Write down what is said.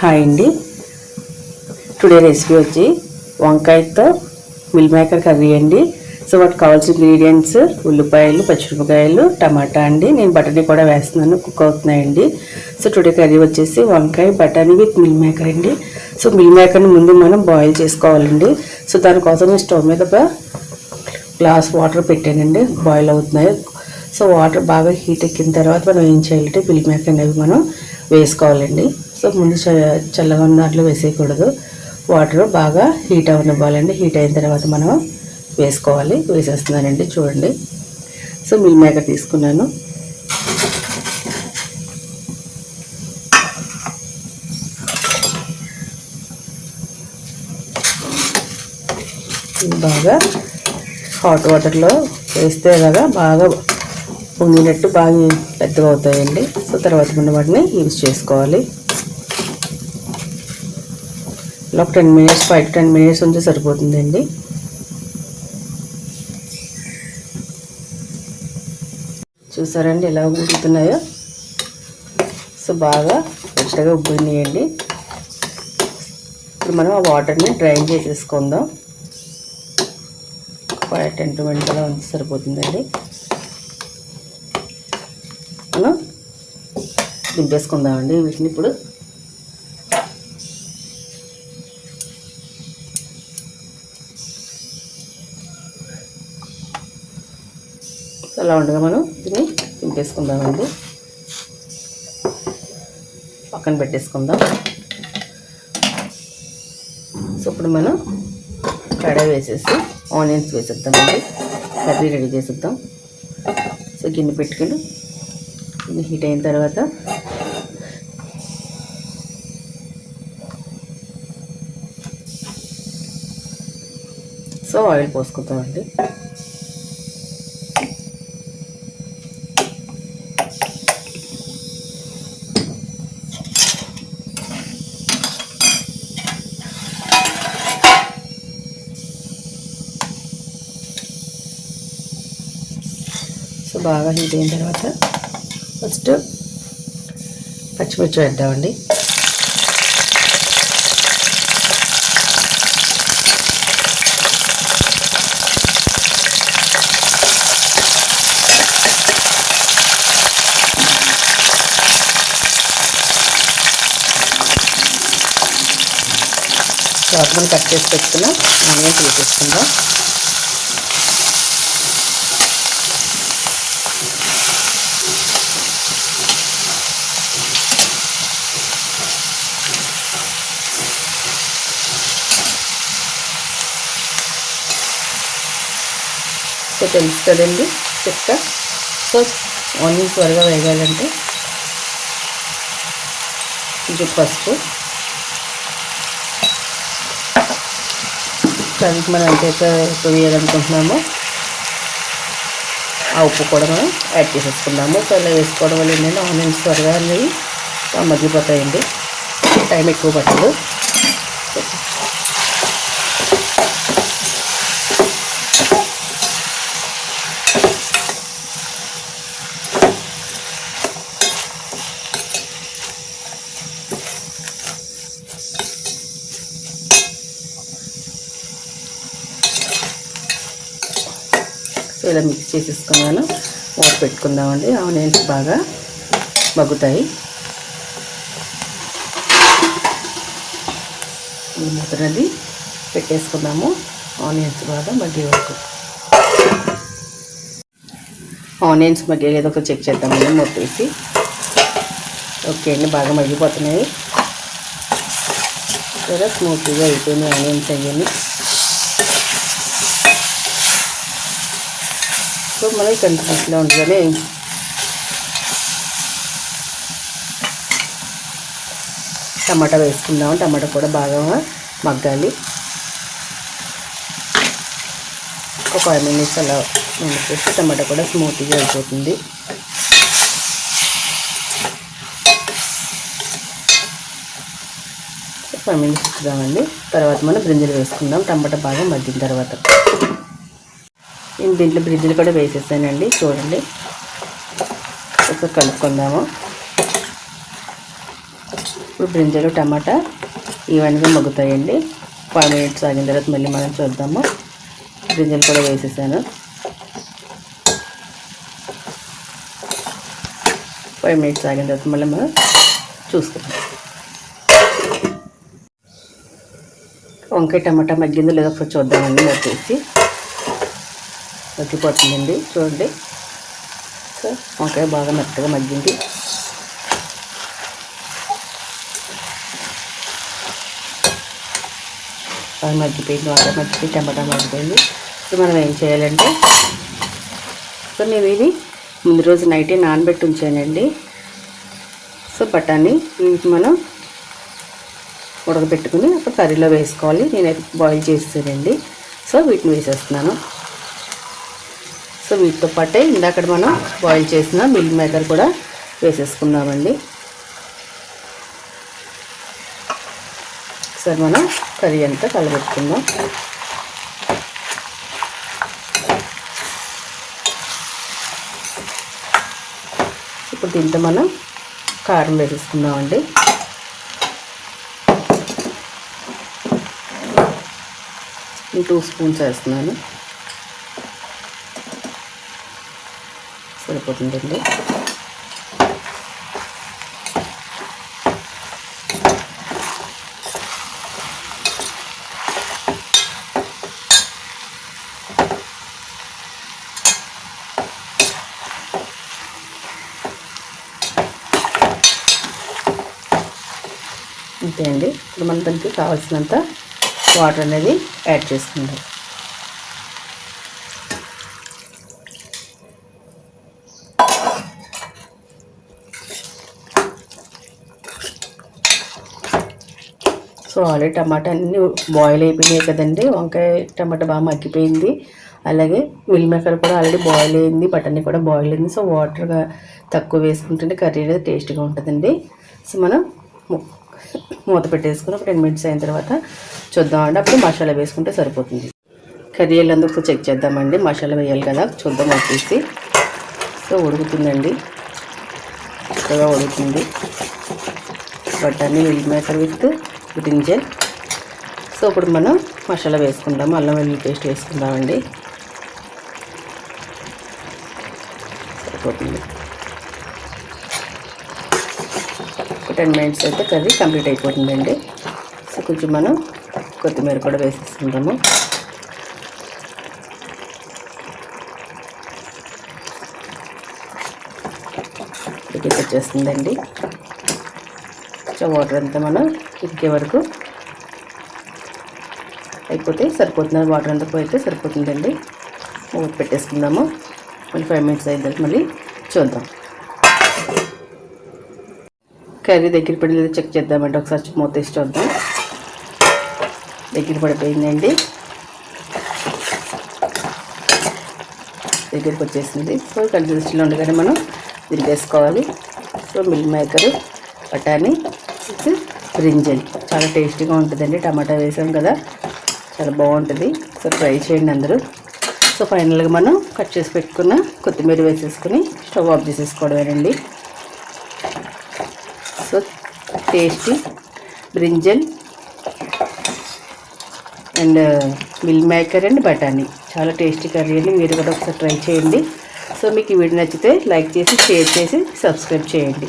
Hi అండి. Today recipe వచ్చి వంకాయతో మిల్ మేకర్ కర్రీ అండి. సో వాటికి కావాల్సిన ఇంగ్రీడియంట్స్ ఉల్లిపాయలు పచ్చిమిరపకాయలు టమాటా అండి. నేను బటానీ కూడా వేస్తున్నాను కుక్ అవుతున్నాయండి. సో టుడే కర్రీ వచ్చేసి వంకాయ బటానీ విత్ మిల్ మేకర్ అండి. సో మిల్ మేకర్ని ముందు మనం బాయిల్ చేసుకోవాలండి. సో దానికోసం నేను స్టవ్ మీద ఒక గ్లాస్ వాటర్ పెట్టానండి. బాయిల్ అవుతున్నాయి. సో వాటర్ బాగా హీట్ ఎక్కిన తర్వాత మనం ఏం చేయాలంటే మిల్ మేకర్ అనేవి మనం వేసుకోవాలండి. సో ముందు చ- చల్లగా ఉన్న దాంట్లో వేసేయకూడదు. వాటర్ బాగా హీట్ అవనివ్వాలండి హీట్ అయిన తర్వాత మనం వేసుకోవాలి. వేసేస్తున్నానండి. చూడండి. సో మిల్ మేకర్ తీసుకున్నాను. బాగా హాట్ వాటర్లో వేస్తే కదా బాగా పొంగినట్టు బాగా పెద్దగా అవుతాయండి సో తర్వాత మనం వాటిని యూజ్ చేసుకోవాలి. ఒక ten minutes five ten minutes ఉంటే సరిపోతుందండి. చూసారండి ఎలా ఉడుకుతున్నాయో? సో బాగా ఫ్రెష్గా ఉబ్బినాయండి ఇప్పుడు మనం ఆ వాటర్ని డ్రైన్ చేసేసుకుందాం. ఫైవ్ టెన్ టు మినిట్స్ అలా ఉంటే సరిపోతుందండి. మనం దింపేసుకుందామండి వీటిని ఇప్పుడు. అలా ఉండగా మనం దీన్ని దింపేసుకుందామండి పక్కన పెట్టేసుకుందాం. సో ఇప్పుడు మనం కడాయి వేసేసి ఆనియన్స్ వేసేద్దామండి. కర్రీ రెడీ చేసేద్దాం. సో గిన్నె పెట్టుకుని గిన్నె హీట్ అయిన తర్వాత సో ఆయిల్ పోసుకుందామండి. సో బాగా హీట్ అయిన తర్వాత ఫస్ట్ పచ్చిమిర్చి వేద్దామండి చాకుని కట్ చేసి పెట్టుకున్న ఆనియన్స్ వేసేసుకుందాం. సో తెలుసు కదండి చెక్క సో ఆనియన్స్ త్వరగా వేగాలంటే కొంచెం పసుపు. దానికి మనం ఎంతైతే ఎక్కువ వేయాలనుకుంటున్నామో ఆ ఉప్పు కూడా మనం యాడ్ చేసేసుకున్నాము సో ఇలా వేసుకోవడం వల్ల ఏంటంటే ఆనియన్స్ త్వరగా అనేవి మగ్గిపోతాయండి. టైం ఎక్కువ పట్టదు. ఇలా మిక్స్ చేసేసుకున్నాను. మూత పెట్టుకుందామండి. ఆనియన్స్ బాగా మగ్గుతాయి. ఈ మూతనది పెట్టేసుకుందాము. ఆనియన్స్ బాగా మగ్గే వరకు. ఆనియన్స్ మగ్గేది ఒక చెక్ చేద్దామండి. మూత వేసి ఓకే అండి బాగా మగ్గిపోతున్నాయి. చాలా స్మూత్గా అయిపోయినాయి. ఆనియన్స్ అయ్యాయి. సో మనం కంటిన్యూస్లో ఉండగానే టమాటా వేసుకుందాం టమాటా కూడా బాగా మగ్గాలి. ఒక ఫైవ్ మినిట్స్ అలా చేస్తే టమాటా కూడా స్మూత్గా అయిపోతుంది. ఫైవ్ మినిట్స్ ఇద్దామండి తర్వాత మనం బ్రింజలు వేసుకుందాం. టమాటా బాగా మగ్గిన తర్వాత. నేను దీంట్లో బ్రిడ్జిలు కూడా వేసేసానండి చూడండి. ఒకసారి కలుపుకుందాము. ఇప్పుడు బ్రింజలు టమాటా ఈవెన్గా మగ్గుతాయండి. ఫైవ్ మినిట్స్ ఆగిన తర్వాత మళ్ళీ మనం చూద్దాము. బ్రింజలు కూడా వేసేసాను. ఫైవ్ మినిట్స్ ఆగిన తర్వాత మళ్ళీ మనం చూసుకుందాం. వంకాయ టమాటా మగ్గిందో లేదో ఒకసారి చూద్దామండి మూతేసి మగ్గిపోతుందండి. చూడండి. సో వంకాయ బాగా మెత్తగా మగ్గింది. బాగా మగ్గిపోయింది. వంకాయ మగ్గిపోయి టమాటా మగ్గిపోయింది. ఇప్పుడు మనం ఏం చేయాలంటే సో నేను ఇది ముందు రోజు నైటే నానబెట్టి ఉంచానండి. సో బఠానీ మనం ఉడకబెట్టుకుని ఒక కర్రీలో వేసుకోవాలి. నేనైతే బాయిల్ చేస్తానండి. సో వీటిని వేసేస్తున్నాను. సో వీటితో పాటే ఇందాక మనం బాయిల్ చేసిన మిల్ మేకర్ కూడా వేసేసుకుందామండి. సరే మనం కర్రీ అంతా కలబెట్టుకుందాం. ఇప్పుడు దీంతో మనం కారం వేసేసుకుందామండి. టూ స్పూన్స్ వేస్తున్నాను. సరిపోతుందండి. అంతే అండి. ఇప్పుడు మనం దానికి కావాల్సినంత వాటర్ అనేది యాడ్ చేసుకుందాం. సో ఆల్రెడీ టమాటా అన్నీ బాయిల్ అయిపోయినాయి కదండి. వంకాయ టమాటా బాగా మగ్గిపోయింది. అలాగే మిల్ మేకర్ కూడా ఆల్రెడీ బాయిల్ అయింది. బటానీ కూడా బాయిల్ అయింది. సో వాటర్గా తక్కువ వేసుకుంటుంటే కర్రీ అనేది టేస్ట్గా ఉంటుందండి. సో మనం మూత పెట్టేసుకుని ఒక టెన్ మినిట్స్ అయిన తర్వాత చూద్దామండి. అప్పుడు మసాలా వేసుకుంటే సరిపోతుంది. కర్రీ వెళ్ళేందుకు చెక్ చేద్దామండి. మసాలా వేయాలి కదా. చూద్దాం వచ్చేసి. సో ఉడుకుతుందండి. చక్కగా ఉడుకుతుంది. బఠానీ meal maker with brinjal so ఇప్పుడు మనం మసాలా వేసుకుందాము అల్లం వెల్లుల్లి పేస్ట్ వేసుకుందామండి. సరిపోతుంది. ఒక టెన్ మినిట్స్ అయితే కర్రీ కంప్లీట్ అయిపోతుందండి. సో కొంచెం మనం కొత్తిమీర కూడా వేసేసుకుందాము. ఇది వచ్చేస్తుందండి. సో వాటర్ అంతా మనం ఇంకే వరకు అయిపోతే సరిపోతుంది వాటర్ అంతా పోయితే సరిపోతుందండి. మూత పెట్టేసుకుందాము. మళ్ళీ ఫైవ్ మినిట్స్ అయిన తర్వాత మళ్ళీ చూద్దాం. కర్రీ దగ్గర పడింది చెక్ చేద్దామండి. ఒకసారి మూత తీసి చూద్దాం. దగ్గర పడిపోయిందండి. దగ్గరికి వచ్చేసింది. సో కన్సిస్టెన్సీలో ఉండగానే మనం దీనికి వేసుకోవాలి. సో మిల్ మేకరు బఠానీ బ్రింజల్. చాలా టేస్టీగా ఉంటుందండి. టమాటా వేసాం కదా. చాలా బాగుంటుంది. సో ట్రై చేయండి అందరూ. సో ఫైనల్గా మనం కట్ చేసి పెట్టుకున్న కొత్తిమీర వేసేసుకుని stove off చేసేసుకోవడమేనండి. So tasty brinjal and meal maker and బఠానీ. చాలా టేస్టీ కర్రీ అండి. మీరు కూడా ఒకసారి ట్రై చేయండి. సో మీకు ఈ వీడియో నచ్చితే లైక్ చేసి షేర్ చేసి సబ్స్క్రైబ్ చేయండి.